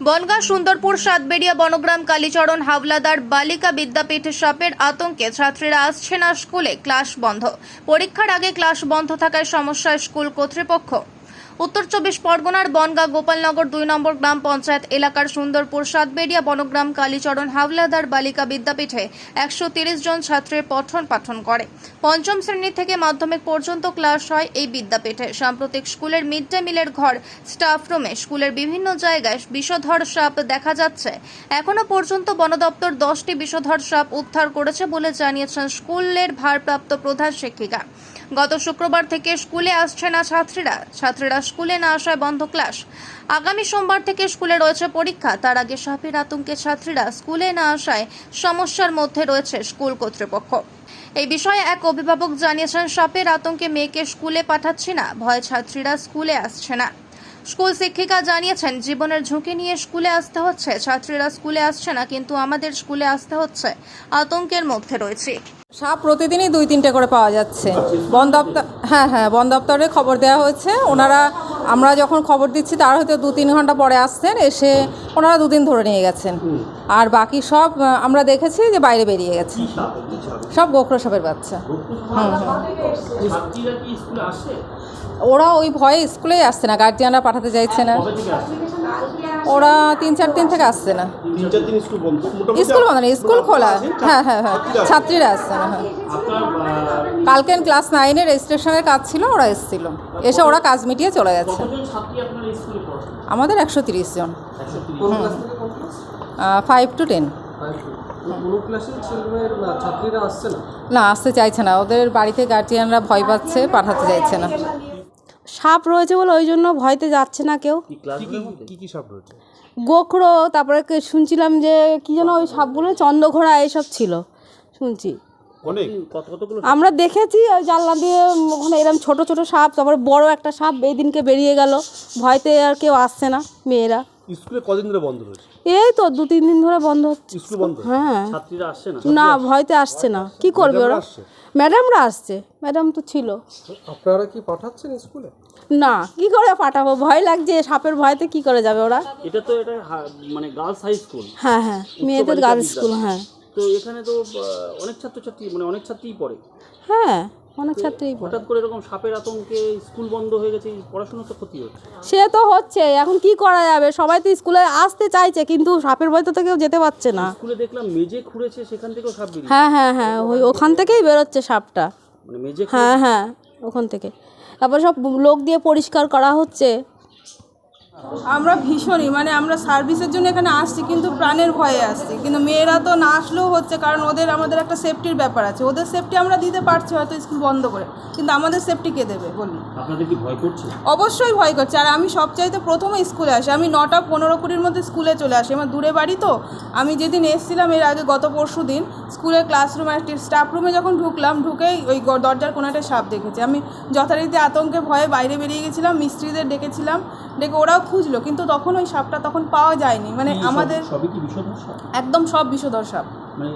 বনগাঁ, সুন্দরপুর, সাতবেড়িয়া, বনগ্রাম, কালীচরণ, হাওলাদার, বালিকা বিদ্যাপীঠ সাপের আতঙ্কে ছাত্রীরা আসছে না স্কুলে, ক্লাস বন্ধ। পরীক্ষার আগে ক্লাস বন্ধ থাকায় সমস্যায় স্কুল কর্তৃপক্ষ উত্তর চব্বিশ পরগনার বনগাঁ গোপালনগর দুই নম্বর গ্রাম পঞ্চায়েত এলাকার সুন্দরপুর সাতবেড়িয়া বনগ্রাম কালীচরণ হাওলাদার বালিকা বিদ্যাপীঠে একশো তিরিশ জন ছাত্রের পঠন পাঠন করে। পঞ্চম শ্রেণি থেকে মাধ্যমিক পর্যন্ত ক্লাস হয় এই বিদ্যাপীঠে। সাম্প্রতিক স্কুলের মিড ডে মিলের ঘর, স্টাফ রুমে স্কুলের বিভিন্ন জায়গায় বিষধর সাপ দেখা যাচ্ছে। এখনও পর্যন্ত বন দপ্তর দশটি বিষধর সাপ উদ্ধার করেছে বলে জানিয়েছেন স্কুলের ভারপ্রাপ্ত প্রধান শিক্ষিকা। গত শুক্রবার থেকে স্কুলে আসছে না ছাত্রীরা। ছাত্রীরা স্কুলে না আসায় বন্ধ ক্লাস। আগামী সোমবার থেকে স্কুলে রয়েছে পরীক্ষা। তার আগে সাপের আতঙ্কে ছাত্রীরা স্কুলে না আসায় সমস্যার মধ্যে রয়েছে স্কুল কর্তৃপক্ষ। এই বিষয়ে এক অভিভাবক জানিয়েছেন সাপের আতঙ্কে মেয়েকে স্কুলে পাঠাচ্ছি না। ভয় ছাত্রীরা স্কুলে আসছে না। স্কুল শিক্ষিকা জানিয়েছেন, জীবনের ঝুঁকি নিয়ে স্কুলে আসতে হচ্ছে। ছাত্রীরা স্কুলে আসছে না, কিন্তু আমাদের স্কুলে আসতে হচ্ছে। আতঙ্কের মধ্যে রয়েছে। সাপ প্রতিদিনই দুই, তিনটে করে পাওয়া যাচ্ছে। বন দপ্তর হ্যাঁ হ্যাঁ বন দপ্তরে খবর দেওয়া হয়েছে। ওনারা, আমরা যখন খবর দিচ্ছি, তার হয়তো দু, তিন ঘণ্টা পরে আসছেন, এসে ওনারা দুদিন ধরে নিয়ে গেছেন। আর বাকি সব আমরা দেখেছি যে বাইরে বেরিয়ে গেছে। সব গোখরো সাপের বাচ্চা। ওরা ওই ভয়ে স্কুলেই আসছে না গার্জিয়ানরা পাঠাতে চাইছে না। ওরা তিন চার দিন থেকে আসছে না। তিন চার দিন স্কুল বন্ধ। মোটামুটি স্কুল বন্ধ নেই স্কুল খোলা। হ্যাঁ হ্যাঁ হ্যাঁ। ছাত্রীরা আসছে? না হ্যাঁ। কালকে ক্লাস নাইনে রেজিস্ট্রেশনের কাজ ছিল ওরা এসেছিল। এসে ওরা কাজ মিটিয়ে চলে গেছে। আমাদের একশো তিরিশ জন। ফাইভ টু টেন না না? না আসতে চাইছে না। ওদের বাড়িতে গার্জিয়ানরা ভয় পাচ্ছে পাঠাতে চাইছে না। সাপ রয়েছে বলে ওই জন্য ভয়তে যাচ্ছে না কেউ। কি কি কি রয়েছে? গোখরো তারপরে কে- শুনছিলাম যে কি যেন ওই সাপগুলো চন্দ্রঘোড়া এইসব ছিল। শুনছি। অনেক? কত কতগুলো আমরা দেখেছি ওই জানলা দিয়ে ওখানে এরকম ছোট ছোট সাপ তারপরে বড় একটা সাপ এই দিনকে বেরিয়ে গেল। ভয়তে আর কেউ আসছে না মেয়েরা। স্কুলে কদিন ধরে বন্ধ রয়েছে? এই তো দু তিন দিন ধরে বন্ধ হচ্ছে। স্কুল বন্ধ? হ্যাঁ। ছাত্রীরা আসছে না? না ভয়তে আসছে না। কি করবে ওরা? ম্যাডামরা আসছে। ম্যাডাম তো ছিল। আপনারা কি পাঠাচ্ছেন স্কুলে? না কি করে পাঠাবো? ভয় লাগছে সাপের ভয়তে কি করে যাবে ওরা? এটা তো এটা মানে গার্লস হাই স্কুল হ্যাঁ হ্যাঁ মেয়েদের গার্লস স্কুল হ্যাঁ। তো এখানে তো অনেক ছাত্রছাত্রী মানে অনেক ছাত্রীই পড়ে। হ্যাঁ। অনেক ছাত্রী হঠাৎ করে এরকম সাপের আতঙ্কে স্কুল বন্ধ হয়ে গেছে পড়াশোনা তো ক্ষতি হচ্ছে। সে তো হচ্ছে এখন কি করা যাবে? সবাই তো স্কুলে আসতে চাইছে কিন্তু সাপের ভয় তো কেউ যেতে পারছে না। স্কুলে দেখলাম মেজে খুঁড়েছে সেখান থেকেও সাপ বেরিয়ে হ্যাঁ হ্যাঁ হ্যাঁ ওই ওখান থেকেই বেরোচ্ছে সাপটা। মানে মেজে হ্যাঁ হ্যাঁ ওখান থেকে। তারপর সব লোক দিয়ে পরিষ্কার করা হচ্ছে। আমরা ভীষণই মানে আমরা সার্ভিসের জন্য এখানে আসছি কিন্তু প্রাণের ভয়ে আসছি। কিন্তু মেয়েরা তো না আসলেও হচ্ছে কারণ ওদের আমাদের একটা সেফটির ব্যাপার আছে। ওদের সেফটি আমরা দিতে পারছি হয়তো স্কুল বন্ধ করে কিন্তু আমাদের সেফটি কে দেবে বলুন? অবশ্যই ভয় করছে। আর আমি সবচাইতে প্রথমে স্কুলে আসি। আমি নটা পনেরো কুড়ির মধ্যে স্কুলে চলে আসি। আমার দূরে বাড়ি তো। আমি যেদিন এসেছিলাম এর আগে গত পরশু দিন স্কুলের ক্লাসরুমে স্টাফ রুমে যখন ঢুকলাম ঢুকেই ওই দরজার কোনাটা সাপ দেখেছি। আমি যথারীতি আতঙ্কে ভয়ে বাইরে বেরিয়ে গেছিলাম মিস্ত্রিদের ডেকেছিলাম। ডেকে ওরাও খুঁজলো কিন্তু তখন ওই সাপটা তখন পাওয়া যায়নি। মানে আমাদের একদম সব বিষধর সাপ। মানে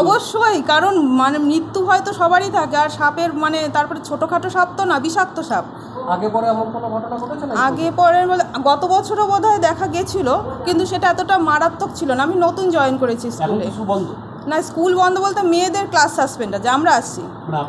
অবশ্যই কারণ মানে মৃত্যু হয়তো সবারই থাকে আর সাপের মানে তারপরে ছোটোখাটো সাপ তো না বিষাক্ত সাপ। আগে পরে এমন কোনো ঘটনা ঘটেছে আগে পরের বলে গত বছরও বোধ হয় দেখা গেছিল কিন্তু সেটা এতটা মারাত্মক ছিল না। আমি নতুন জয়েন করেছি স্কুলে বন্ধ? না স্কুল বন্ধ বলতে মেয়েদের ক্লাস সাসপেন্ড আছে আমরা আসছি। মানে